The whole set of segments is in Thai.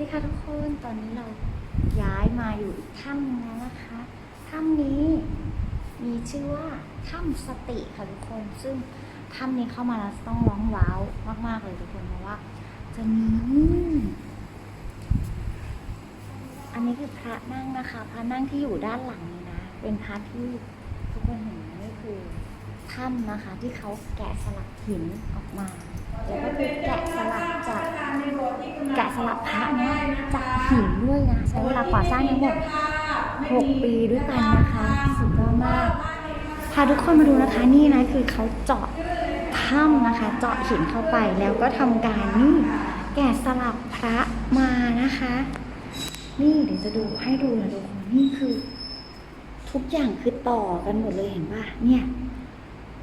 ดีค่ะทุกคนตอนนี้เราย้ายมาอยู่อีกถ้ำนึงแล้วนะคะถ้ำนี้มีชื่อว่าถ้ำสติค่ะทุกคน ซึ่งถ้ำนี้เข้ามาแล้วต้องร้องว้าวมาก ๆ เลยทุกคนเพราะว่า จะมีอันนี้คือพระนั่งนะคะ พระนั่งที่อยู่ด้านหลังนี้นะ เป็นพระที่ทุกคนเห็นไหมนี่คือถ้ำนะคะ ที่เขาแกะสลักหินออกมา แล้วก็คือแกะสลักจากแกะสลักพระเนี่ยจากหินด้วยนะใช้เวลาก่อสร้างทั้งหมด6 ปีด้วยกันนะคะสุดยอดมากพาทุกคนมาดูนะคะนี่นะคือเขาเจาะถ้ำนะคะ เจาะหินเข้าไปแล้วก็ทำการนี่แกะสลักพระมานะคะ นี่เดี๋ยวจะดูให้ดูนะทุกคนนี่คือ ทุกอย่างคือต่อกันหมดเลยเห็นป่ะเนี่ย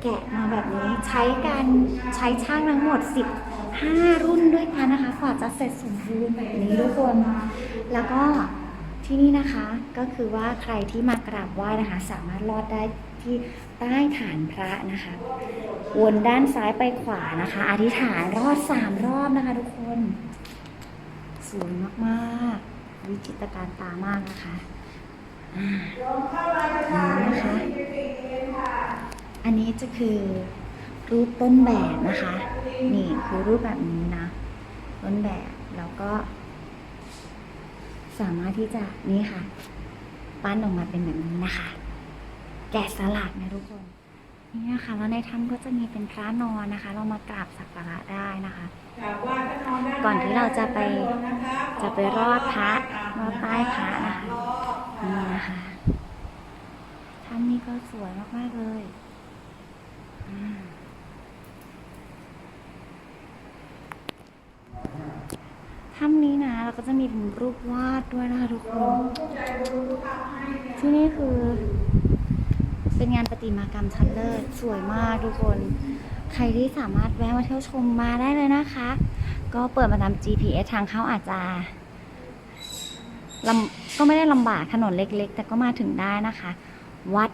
แกะมาแบบนี้ใช้การใช้ช่างทั้งหมด 15 รุ่นด้วยกันนะคะกว่าจะเสร็จสมบูรณ์แบบนี้ทุกคน แล้วก็ที่นี่นะคะก็คือว่าใครที่มากราบไหว้นะคะ สามารถลอดได้ที่ใต้ฐานพระนะคะ วนด้านซ้ายไปขวานะคะ อธิษฐานรอดสามรอบนะคะทุกคนสวยมากๆ วิจิตรการตามากนะคะอ่านี่นะคะ อันนี้จะคือรูปต้นแบบนะคะ นี่คือรูปแบบนี้นะ ต้นแบบแล้วก็ สามารถที่จะนี่ค่ะ ปั้นออกมาเป็นแบบนี้นะคะ แกะสลักนะทุกคนนี่นะคะแล้วในถ้ำก็จะมีเป็นพระนอนนะคะ เรามากราบสักการะได้นะคะ ก่อนที่เราจะไปจะไปรอดพระรอดใต้พระนะคะนี่นะคะถ้ำนี้ก็สวยมากๆเลย ถ้ำนี้นะเราก็จะมีเป็นรูปวาดด้วยนะคะทุกคนที่นี่คือ เป็นงานประติมากรรมชั้นเลิศสวยมากทุกคน ใครที่สามารถแวะมาเที่ยวชมมาได้เลยนะคะ ก็เปิดมาตาม GPS ทางเข้าอาจจะลำก็ไม่ได้ลำบากถนนเล็ก ๆ แต่ก็มาถึงได้นะคะ วัด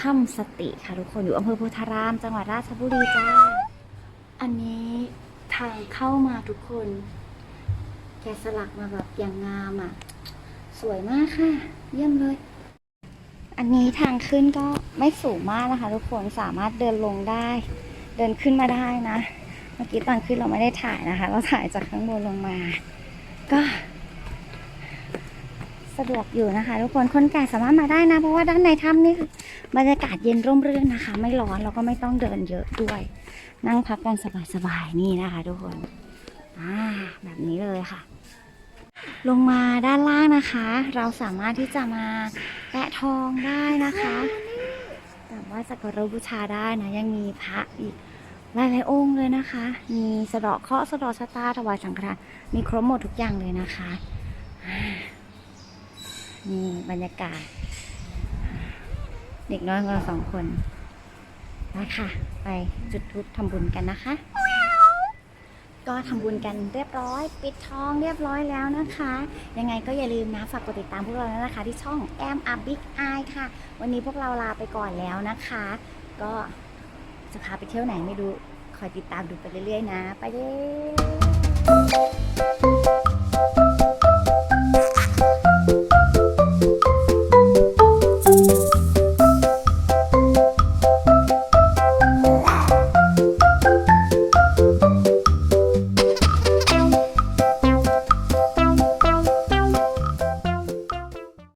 ถ้ำสติค่ะทุกคนอยู่อำเภอโพธาราม จังหวัดราชบุรีจ้า อันนี้ทางเข้ามาทุกคน แกะสลักมาแบบอย่างงามอะ สวยมากค่ะ เยี่ยมเลย อันนี้ทางขึ้นก็ไม่สูงมากนะคะ ทุกคนสามารถเดินลงได้ เดินขึ้นมาได้นะ เมื่อกี้ตอนขึ้นเราไม่ได้ถ่ายนะคะ เราถ่ายจากข้างบนลงมา ก็สะดวกอยู่นะคะทุกคนคนแก่สามารถมาได้นะ เพราะว่าด้านในถ้ำนี่คือบรรยากาศเย็นร่มรื่นนะคะ ไม่ร้อนแล้วก็ไม่ต้องเดินเยอะด้วย นั่งพักกันสบายๆนี่นะคะ ทุกคน อ่าแบบนี้เลยค่ะ ลงมาด้านล่างนะคะ เราสามารถที่จะมาแตะทองได้นะคะแต่ว่าสักการะบูชาได้นะ ยังมีพระอีกหลายๆองค์เลยนะคะ มีสะเดาะเคราะห์สะเดาะชะตาถวายสังฆทานมีครบหมดทุกอย่างเลยนะคะอ่านี่บรรยากาศ เด็กน้อยของเราสองคนไปค่ะ ไปจุดทูปทำบุญกันนะคะ ก็ทำบุญกันเรียบร้อย ปิดทองเรียบร้อยแล้วนะคะ ยังไงก็อย่าลืมนะฝากกดติดตามพวกเราด้วยนะคะ ที่ช่องแอมอับบิ๊กไอค่ะ วันนี้พวกเราลาไปก่อนแล้วนะคะ ก็จะพาไปเที่ยวไหนไม่รู้คอยติดตามดูไปเรื่อยๆนะ ไปเลย